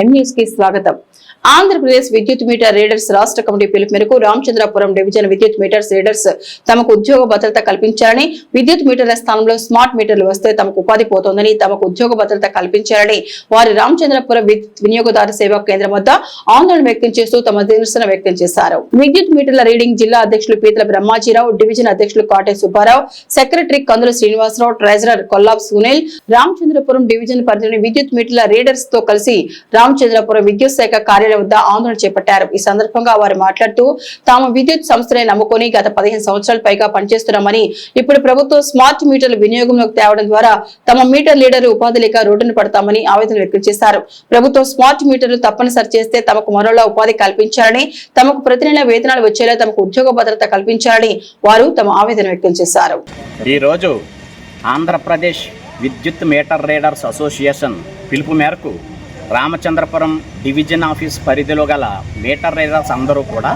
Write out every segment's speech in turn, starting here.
స్వాగతం. ఆంధ్రప్రదేశ్ విద్యుత్ metre readers రాష్ట్ర కమిటీ పిలుపు మేరకు రామచంద్రపురం డివిజన్ విద్యుత్ మీటర్స్ రీడర్స్ తమకు ఉద్యోగ భద్రత కల్పించాలని విద్యుత్ మీటర్ల స్థానంలో స్మార్ట్ మీటర్లు వస్తే తమకు ఉపాధి పోతోందని తమకు ఉద్యోగ భద్రత కల్పించాలని వారి రామచంద్రపురం విద్యుత్ వినియోగదారు సేవా కేంద్రం వద్ద ఆందోళన వ్యక్తం చేస్తూ తమ నిరసన వ్యక్తం చేశారు. విద్యుత్ మీటర్ల రీడింగ్ జిల్లా అధ్యక్షులు పీతల బ్రహ్మాజీరావు డివిజన్ అధ్యక్షులు కాటే సుబ్బారావు సెక్రటరీ కందుల శ్రీనివాసరావు ట్రెజరర్ కొల్లాబ్ సునీల్ రామచంద్రపురం డివిజన్ పరిధిలోని విద్యుత్ మీటర్ల రీడర్స్తో కలిసి రామ్ రామచంద్రపురం విద్యుత్ శాఖ కార్యాలయం వద్ద ఆందోళన చేపట్టారు. ఈ సందర్భంగా వారు మాట్లాడుతూ తాము విద్యుత్ సంస్థనే నమ్ముకొని గత పదిహేను సంవత్సరాల పైగా పనిచేస్తున్నామని ఇప్పుడు ప్రభుత్వం స్మార్ట్ మీటర్ల వినియోగంలోకి తేవడం ద్వారా తమ మీటర్ లీడర్ ఉపాధి లేక రోడ్డున పడతామని ఆవేదన వ్యక్తం చేశారు. ప్రభుత్వం స్మార్ట్ మీటర్లు తప్పనిసరి చేస్తే తమకు మరోలా ఉపాధి కల్పించాలని తమకు ప్రతి నెల వేతనాలు వచ్చేలా తమకు ఉద్యోగ భద్రత కల్పించాలని వారు తమ ఆవేదన వ్యక్తం చేశారు. ఈరోజు ఆంధ్రప్రదేశ్ విద్యుత్ మీటర్ రీడర్స్ అసోసియేషన్ పిలుపు మేరకు రామచంద్రపురం డివిజన్ ఆఫీస్ పరిధిలో గల మీటర్ రైడర్స్ అందరూ కూడా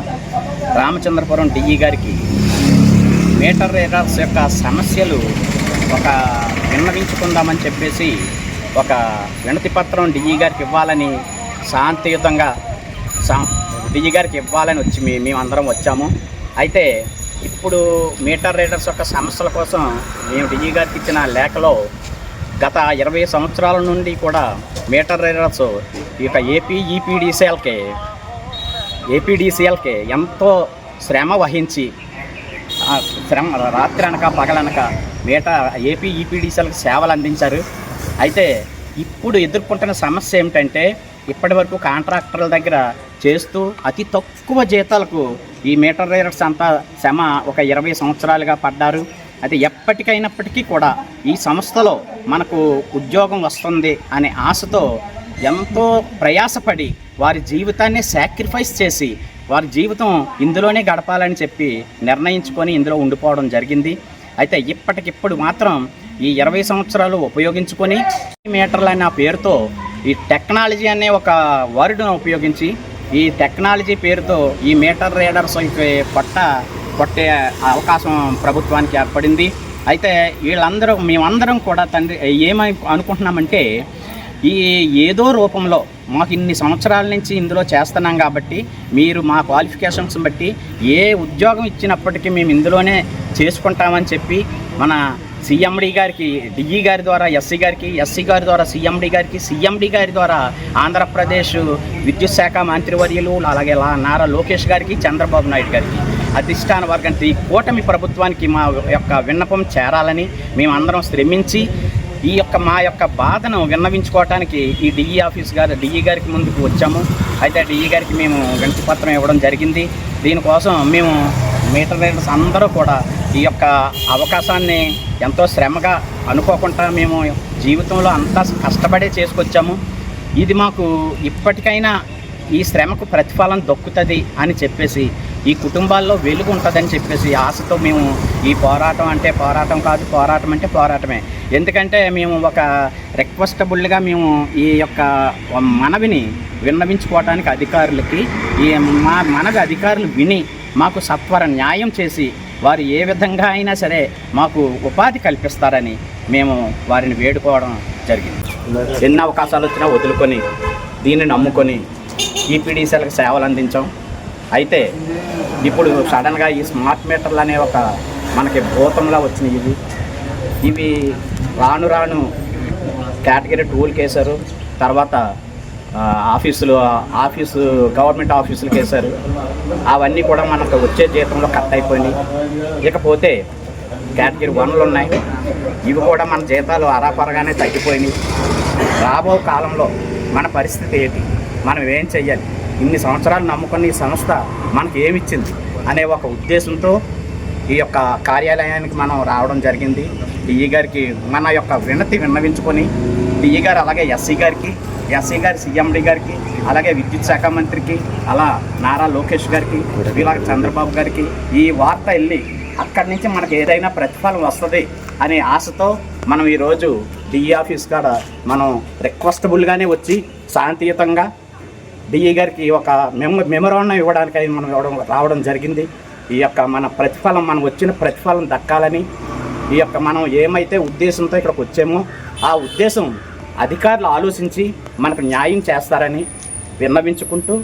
రామచంద్రపురం డిఈ గారికి మీటర్ రైడర్స్ యొక్క సమస్యలు ఒక విన్నవించుకుందామని చెప్పేసి ఒక వినతి పత్రం డిఈ గారికి ఇవ్వాలని శాంతియుతంగా సా డిఈ గారికి ఇవ్వాలని వచ్చి మీ మేమందరం వచ్చాము. అయితే ఇప్పుడు మీటర్ రైడర్స్ యొక్క సమస్యల కోసం మేము డిఈ గారికి ఇచ్చిన లేఖలో గత ఇరవై సంవత్సరాల నుండి కూడా మీటర్ రీడర్స్ ఈ యొక్క ఏపీ ఈపీడీసీఎల్కి ఏపీడీసీఎల్కి ఎంతో శ్రమ వహించి శ్రమ రాత్రి అనక పగలనక మీటర్ ఏపీ ఈపీడీసీఎల్కి సేవలు అందించారు. అయితే ఇప్పుడు ఎదుర్కొంటున్న సమస్య ఏమిటంటే ఇప్పటి వరకు కాంట్రాక్టర్ల దగ్గర చేస్తూ అతి తక్కువ జీతాలకు ఈ మీటర్ రైడర్స్ అంతా శ్రమ ఒక ఇరవై సంవత్సరాలుగా పడ్డారు. అయితే ఎప్పటికైనప్పటికీ కూడా ఈ సంస్థలో మనకు ఉద్యోగం వస్తుంది అనే ఆశతో ఎంతో ప్రయాసపడి వారి జీవితాన్ని సాక్రిఫైస్ చేసి వారి జీవితం ఇందులోనే గడపాలని చెప్పి నిర్ణయించుకొని ఇందులో ఉండిపోవడం జరిగింది. అయితే ఇప్పటికిప్పుడు మాత్రం ఈ ఇరవై సంవత్సరాలు ఉపయోగించుకొని మీటర్లు అనే ఆ పేరుతో ఈ టెక్నాలజీ అనే ఒక వర్డ్ను ఉపయోగించి ఈ టెక్నాలజీ పేరుతో ఈ మీటర్ రీడర్స్ పట్ట కొట్టే అవకాశం ప్రభుత్వానికి ఏర్పడింది. అయితే వీళ్ళందరూ మేమందరం కూడా తండ్రి ఏమని అనుకుంటున్నామంటే ఈ ఏదో రూపంలో మాకు ఇన్ని సంవత్సరాల నుంచి ఇందులో చేస్తున్నాం కాబట్టి మీరు మా క్వాలిఫికేషన్స్ బట్టి ఏ ఉద్యోగం ఇచ్చినప్పటికీ మేము ఇందులోనే చేసుకుంటామని చెప్పి మన సీఎండి గారికి డిఈ గారి ద్వారా ఎస్సీ గారికి ఎస్సీ గారి ద్వారా సీఎండి గారికి సీఎండి గారి ద్వారా ఆంధ్రప్రదేశ్ విద్యుత్ శాఖ మంత్రివర్యులు అలాగే నారా లోకేష్ గారికి చంద్రబాబు నాయుడు గారికి. అధిష్టాన వర్గానికి ఈ కూటమి ప్రభుత్వానికి మా యొక్క విన్నపం చేరాలని మేమందరం శ్రమించి ఈ యొక్క మా యొక్క బాధను విన్నవించుకోవటానికి ఈ డిఈ ఆఫీస్ గారు డిఈ గారికి ముందుకు వచ్చాము. అయితే డిఈ గారికి మేము వినతి పత్రం ఇవ్వడం జరిగింది. దీనికోసం మేము మీటర్ రీడర్స్ అందరూ కూడా ఈ యొక్క అవకాశాన్ని ఎంతో శ్రమగా అనుకోకుండా మేము జీవితంలో అంతా కష్టపడే చేసుకొచ్చాము. ఇది మాకు ఇప్పటికైనా ఈ శ్రమకు ప్రతిఫలం దొక్కుతుంది అని చెప్పేసి ఈ కుటుంబాల్లో వెలుగు ఉంటుందని చెప్పేసి ఆశతో మేము ఈ పోరాటం అంటే పోరాటం కాదు పోరాటం అంటే పోరాటమే. ఎందుకంటే మేము ఒక రిక్వెస్టబుల్గా మేము ఈ యొక్క మనవిని విన్నవించుకోవడానికి అధికారులకి ఈ మా మనవి అధికారులు విని మాకు సత్వర న్యాయం చేసి వారు ఏ విధంగా అయినా సరే మాకు ఉపాధి కల్పిస్తారని మేము వారిని వేడుకోవడం జరిగింది. ఎన్ని అవకాశాలు వచ్చినా వదులుకొని దీన్ని నమ్ముకొని ఈపీడీసీలకు సేవలు అందించాం. అయితే ఇప్పుడు సడన్గా ఈ స్మార్ట్ మీటర్లు అనే ఒక మనకి భూతంలా వచ్చినాయి ఇవి. ఇవి రాను రాను కేటగిరీ టూల్కి వేశారు తర్వాత ఆఫీసులు ఆఫీసు గవర్నమెంట్ ఆఫీసులకు వేశారు అవన్నీ కూడా మనకు వచ్చే జీతంలో కట్ అయిపోయినాయి. ఇకపోతే కేటగిరీ వన్లు ఉన్నాయి. ఇవి కూడా మన జీతాలు అరాపరగానే తగ్గిపోయినాయి. రాబో కాలంలో మన పరిస్థితి ఏంటి? మనం ఏం చెయ్యాలి? ఇన్ని సంవత్సరాలు నమ్ముకున్న ఈ సంస్థ మనకి ఏమిచ్చింది? అనే ఒక ఉద్దేశంతో ఈ యొక్క కార్యాలయానికి మనం రావడం జరిగింది. డిఈ గారికి మన యొక్క వినతి విన్నవించుకొని డిఈ గారు అలాగే ఎస్సీ గారికి ఎస్సీ గారి సీఎండి గారికి అలాగే విద్యుత్ శాఖ మంత్రికి అలా నారా లోకేష్ గారికి ఇలా చంద్రబాబు గారికి ఈ వార్త వెళ్ళి అక్కడి నుంచి మనకి ఏదైనా ప్రతిఫలం వస్తుంది అనే ఆశతో మనం ఈరోజు డిఈ ఆఫీస్ కాడ మనం రిక్వెస్టబుల్గానే వచ్చి శాంతియుతంగా డిఈ గారికి ఒక మెమ మెమరాండం ఇవ్వడానికి మనం ఇవ్వడం రావడం జరిగింది. ఈ యొక్క మన ప్రతిఫలం మనం వచ్చిన ప్రతిఫలం దక్కాలని ఈ యొక్క మనం ఏమైతే ఉద్దేశంతో ఇక్కడికి వచ్చామో ఆ ఉద్దేశం అధికారులు ఆలోచించి మనకు న్యాయం చేస్తారని విన్నవించుకుంటూ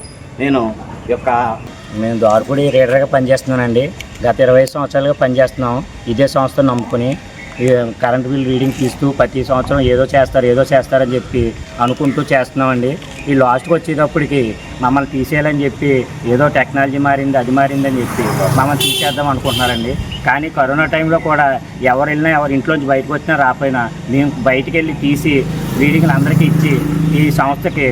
నేను ఈ యొక్క మేము దారుపూడి రీడర్గా పనిచేస్తున్నానండి. గత ఇరవై సంవత్సరాలుగా పనిచేస్తున్నాం ఇదే సంస్థను నమ్ముకుని కరెంట్ బిల్ రీడింగ్ తీస్తూ ప్రతి సంవత్సరం ఏదో చేస్తారు ఏదో చేస్తారని చెప్పి అనుకుంటూ చేస్తున్నామండి. ఈ లాస్ట్కి వచ్చేటప్పటికి మమ్మల్ని తీసేయాలని చెప్పి ఏదో టెక్నాలజీ మారింది అది మారిందని చెప్పి మమ్మల్ని తీసేద్దాం అనుకుంటున్నారండి. కానీ కరోనా టైంలో కూడా ఎవరు వెళ్ళినా ఎవరు ఇంట్లోంచి బయటకు వచ్చినా రాపోయినా మేము బయటికి వెళ్ళి తీసి రీడింగ్లు అందరికీ ఇచ్చి ఈ సంస్థకి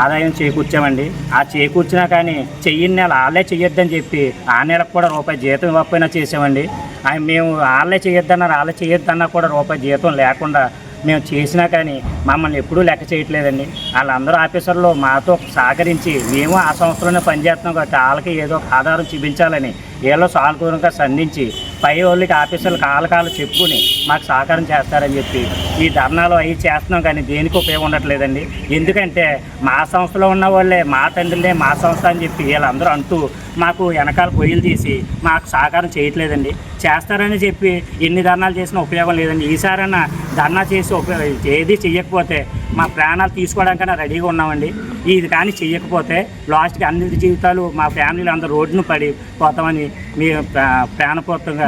ఆదాయం చేకూర్చామండి. ఆ చేకూర్చినా కానీ చెయ్యని నెల వాళ్ళే చెయ్యొద్దని చెప్పి ఆ నెలకు కూడా రూపాయి జీతం ఇవ్వకపోయినా చేసామండి ఆయన మేము వాళ్ళే చేయొద్దన్నారు వాళ్ళే చేయొద్దన్నా కూడా రూపాయి జీతం లేకుండా మేము చేసినా కానీ మమ్మల్ని ఎప్పుడూ లెక్క చేయట్లేదండి. వాళ్ళందరూ ఆఫీసర్లు మాతో సహకరించి మేము ఆ సంస్థలోనే పనిచేస్తున్నాం కాబట్టి వాళ్ళకి ఏదో ఒక ఆధారం చూపించాలని వీళ్ళు సానుకూలంగా సంధించి పై వాళ్ళకి ఆఫీసులు కాలకాలు చెప్పుకుని మాకు సహకారం చేస్తారని చెప్పి ఈ ధర్నాలు అవి చేస్తున్నాం కానీ దేనికి ఉపయోగం ఉండట్లేదండి. ఎందుకంటే మా సంస్థలో ఉన్న వాళ్ళే మా తండ్రిలే మా సంస్థ అని చెప్పి వీళ్ళందరూ అంటూ మాకు వెనకాల పొయ్యిలు తీసి మాకు సహకారం చేయట్లేదండి. చేస్తారని చెప్పి ఎన్ని ధర్నాలు చేసినా ఉపయోగం లేదండి. ఈసారైనా ధర్నా చేసి ఉపయోగ ఏది చెయ్యకపోతే మా ప్రాణాలు తీసుకోవడానికైనా రెడీగా ఉన్నామండి. ఇది కానీ చెయ్యకపోతే లాస్ట్కి అన్ని జీవితాలు మా ఫ్యామిలీలు అందరూ రోడ్డును పడి పోతామని మీ ప్రాణపూర్తంగా